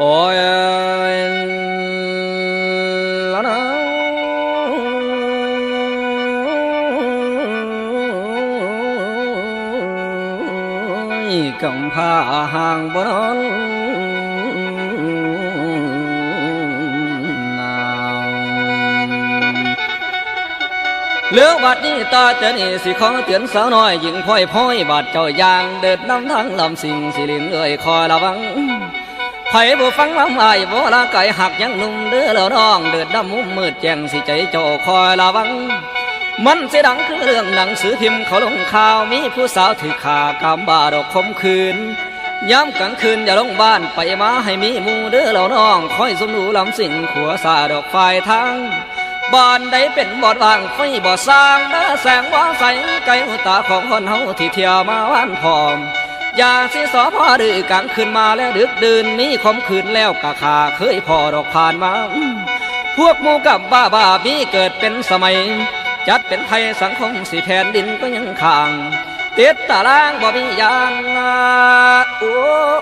cầm pha hàng bó nào lứa bạt đi ta trở nỉ si khó tiến sáu nói dựng phôi phôi bạt trời giang đệt năm tháng làm sinh si liền người khỏi là vắng ไผบ่ฟังลำไอ้บ่ละไก่หักยังนุ่มเด้อแล้วน้อง เดินดดำมุมมืดแจ้งสิใจโจคอยระวัง มันเสิดังคือเรื่องหนังสือพิมพ์เขาลงข่าวมีผู้สาวถือขากำบาดอกคมคืนย้ำกลางคืนอย่าลงบ้านไปมาให้มีมูเด้อแล้วน้องคอยสมดูลำสิ่งขัวสาดอกไฟทางบ้านใดเป็นบ่อว่างไฟบ่อสร้างเด้อแสงว่าใสไกลตาของคนเฮาที่เที่ยวมาวันพร้อม อย่าสิสอพอดื้อกลางคืนมาแล้วดึกดื่นมีคมคืนแล้วกะขาเคยพอดอกผ่านมา พวกมูกับบ้าบ้ามีเกิดเป็นสมัย จัดเป็นไทยสังคมสีแผ่นดินก็ยังข้างติดตารางบ่มียางโอ้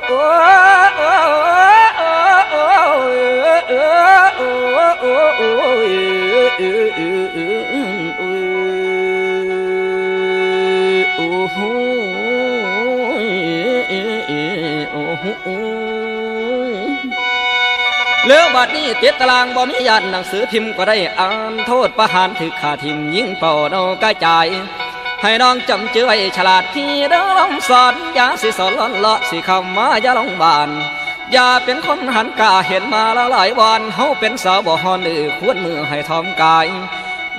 โอ้ โอ้โหเลือบัดนี้เติดตารางบ่มียันหนังสือพิมพ์ก็ได้อ่านโทษประหารถือขาทิมยิงเป่าเนากระจาย ให้น้องจำเจือไว้ฉลาดที่เด้อลองสอนอย่าสิสอนล้อนเลาะสิเข้ามาอย่าลองบานอย่าเป็นคนหันกาเห็นมาละหลายวันเฮาเป็นสาวบ่ฮอนอือควรมือให้ทอมกาย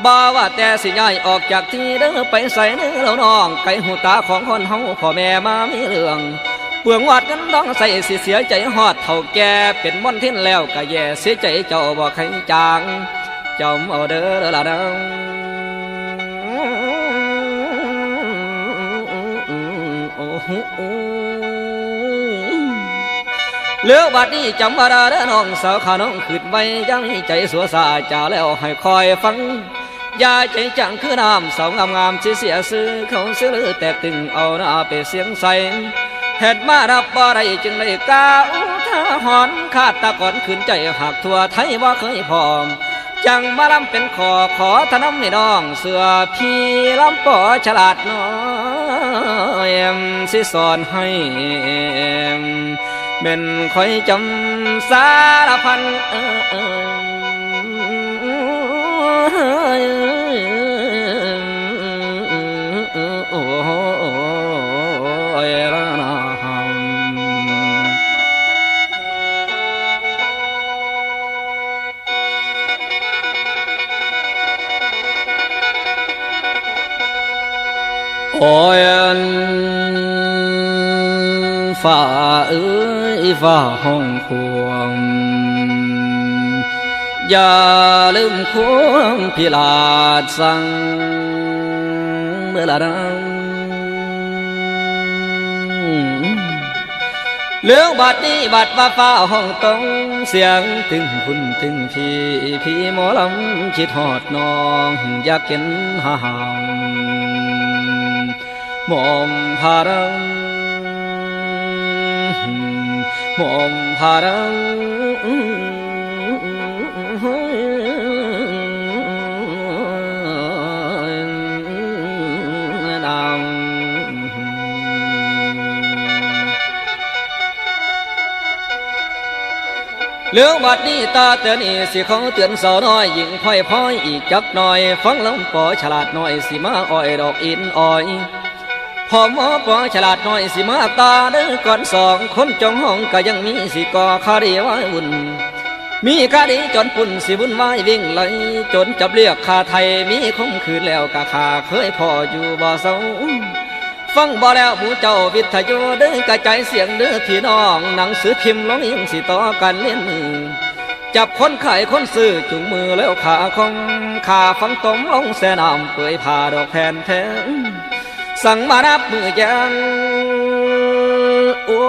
บ่ว่าแต่สิย้ายออกจากที่เด้อไปใส่เนื้อแล้วน้องไก่หูตาของคนเฮาพ่อแม่มามีเรื่อง เปลืองวาดกันต้องใส่สิเสียใจฮอดเท่าแก่เป็นม่อนทิ้นแล้วก็แย่เสียใจเจ้าบ่ใครจางเจ้าเอาเด้อละดังโอ้โหเลือบัดนี้จำบาดาเด้อน้องสาวขาน้องขึ้นไปยังใจสัวสาจ่าแล้วให้คอยฟังอย่าใจจังคือน้ำสาวงามงามสิเสียซื้อเขาซื้อลือแตกตึงเอาหน้าไปเสียงใส เห็ดมารับบ่ได้จึงได้ก้าวทหอนขาดตะก่อนขืนใจหักทั่วไทยว่าเคยพร้อม จังมาลำเป็นขอขอทนำนี่น้องเสือพี่ลำปอฉลาดน้อยเอ็มสิสอนให้เป็นคอยจำสารพันเอ่ย ôi phà ơi phà hồng cuồng giờ lưng cuồng thì là sang mới là đang เลี้ยงบัดนี้บัดว่าฟ้าห้องต้องเสียงถึงคุณถึงพี่พี่หมอลำคิดหอดน้อง อยากเห็นหา่าง หมอมพารังมอมพารังเรื่องบัดนี้ตาเตือนนี่สิขาเตือนสาวน้อยหญิงพ่อยพ่อยอีกจักหน่อย ฟังลำปอฉลาดน้อยสิมาอ้อยดอกอินอ้อย พอหมอปอฉลาดน้อยสิมาตาเด้อก่อนสองคนจองห้องก็ยังมีสิก่อคาดีไว้วุ่นมีคดีจนปุ่นสิบุญไม้วิ่งไหลจนจับเรียกคาไทยมีคมคืนแล้วกะขาเคยพออยู่บ่อเศร้าฟังบ่แล้วหมูเจ้าวิทยุเด้อกระจายเสียงเด้อพี่น้องหนังสือพิมพ์ร้องยิงสิต่อกันเล่นมือจับคนขายคนซื้อจุงมือแล้วขาคงขาฟังตมลงแสนามเปื่อยผ่าดอกแผ่นแทง สั่งมานับมือยังโอ้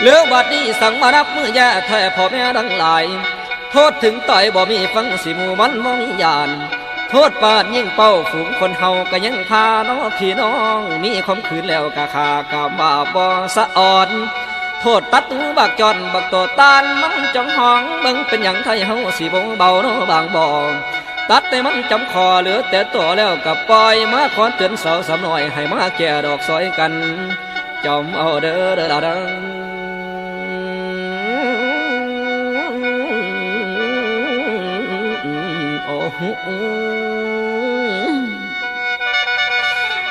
เหลือบัดนี้สั่งมานับมือแย่แท้พ่อแม่ดังหลาย โทษถึงต่อยบ่มีฟังสิมูมันบ่มียาน โทษปาดยิ่งเป้าฝูงคนเฮาก็ยังพาน้องพี่น้องมีความขืนแล้วกะขากะบาบ่สะอ่อน โทษตัดหูบักจอนบักตัวตานมันจองห้องเบิ่งเป็นหยังไทยเฮาสิบ่เบานาะบางบ่ตัดแต่มันจำคอเหลือแต่ตัวแล้วกับปล่อยมาขอนเตือนสาวสำหน่อยให้มาแก่ดอกซอยกันจอมเอาเด้อเด้อด้อ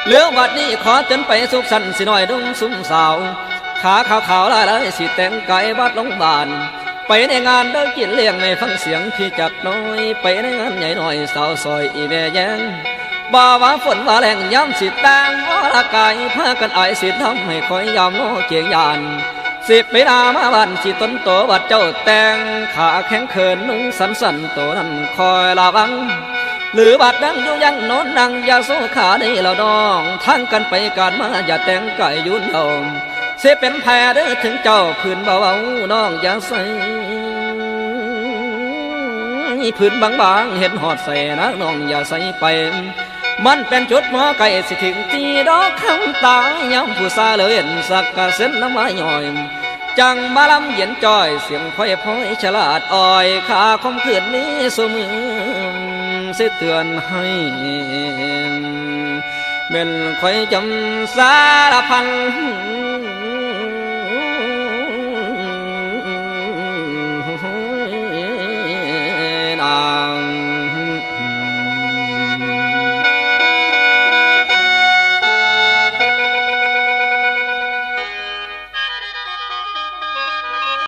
เหลือวัดนี้ขอเตือนไปสุขสันต์สิหน่อยดงสุ่มสาว ขาขาวขาวๆลายลายสิแต่งกายวัดลงบาน ไปในงานเดินกินเลี้ยงในฟังเสียงพี่จัดน้อย ไปในงานใหญ่หน่อยสาวซอยอีแม่แยงบ่าว่าฝนว่าแรงย้ำสิแตงว่าละกายพากันไอสิทำให้คอยยามโนเกียงยาน สิบปีหนามาบันสิต้นโตบัดเจ้าแตงขาแข็งเขินนุ่งสันสันโตนั้นคอยระวัง หรือบัดดังอยู่ยังโน้นนังอย่าสู้ขาได้เราดองทั้งกันไปกันมาอย่าแต่งไก่ยุ่นยอมเสียเป็นแพ้เด้อถึงเจ้าพื้นเบาๆน้องอย่าใส่พื้นบางๆเห็นหอดใส่นะน้องอย่าใส่ไป มันเป็นจุดหมอไก่สิถึงตีดอกคำตายย้ำผู้ซาเลยเห็นสักกะเส้นน้ำมาย่อย จังมาลำเย็นจอยเสียงค่อยพ้อยฉลาดอ่อยขาคมขืนนี้สมือสิเตือนให้เป็นค่อยจำสารพัน